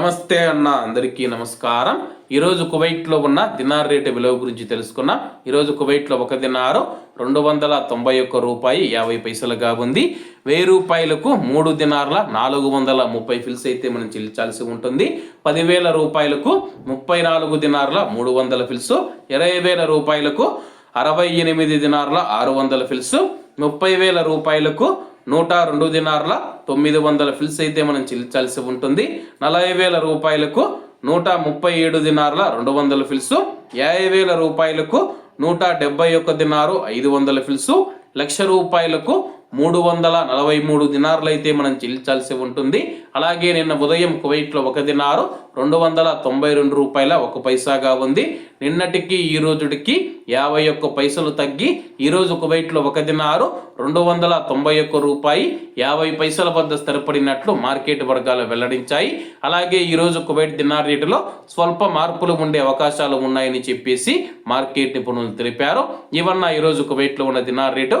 నమస్తే అన్న అందరికీ నమస్కారం. ఈరోజు కువైట్లో ఉన్న దినార్ రేటు విలువ గురించి తెలుసుకున్నాం. ఈరోజు కువైట్లో ఒక దినారు రెండు వందల తొంభై ఒక్క రూపాయి యాభై పైసలుగా ఉంది వెయ్యి రూపాయలకు మూడు దినార్ల నాలుగు వందల ముప్పై ఫిల్స్ అయితే మనం చెల్లించాల్సి ఉంటుంది. పదివేల రూపాయలకు ముప్పై నాలుగు దినార్ల మూడు వందల ఫిల్స్ ఇరవై వేల రూపాయలకు అరవై ఎనిమిది దినార్ల ఆరు వందల ఫిల్స్ ముప్పై వేల రూపాయలకు నూట రెండు దినార్ల తొమ్మిది వందల ఫిల్స్ అయితే మనం చెల్లించాల్సి ఉంటుంది. నలభై వేల రూపాయలకు నూట ముప్పై ఏడు దినార్ల రెండు వందల ఫిల్స్ యాభై వేల రూపాయలకు నూట డెబ్బై ఒక్క దినారు ఐదు వందల ఫిల్సు లక్ష రూపాయలకు మూడు వందల నలభై మూడు దినార్లైతే మనం చెల్లించాల్సి ఉంటుంది. అలాగే నిన్న ఉదయం కువైట్లో ఒక దినారు రెండు వందల తొంభై రెండు రూపాయల ఒక పైసాగా ఉంది. నిన్నటికి ఈ రోజుటికి యాభై ఒక్క పైసలు తగ్గి ఈరోజు కువైట్లో ఒక దినారు రెండు వందల తొంభై ఒక్క రూపాయి యాభై పైసల వద్ద స్థిరపడినట్లు మార్కెట్ వర్గాలు వెల్లడించాయి. అలాగే ఈరోజు కువైట్ దినార్ రేటులో స్వల్ప మార్పులు ఉండే అవకాశాలు ఉన్నాయని చెప్పేసి మార్కెట్ నిపుణులు తెలిపారు. ఇవన్న ఈరోజు కువైట్లో ఉన్న దినార్ రేటు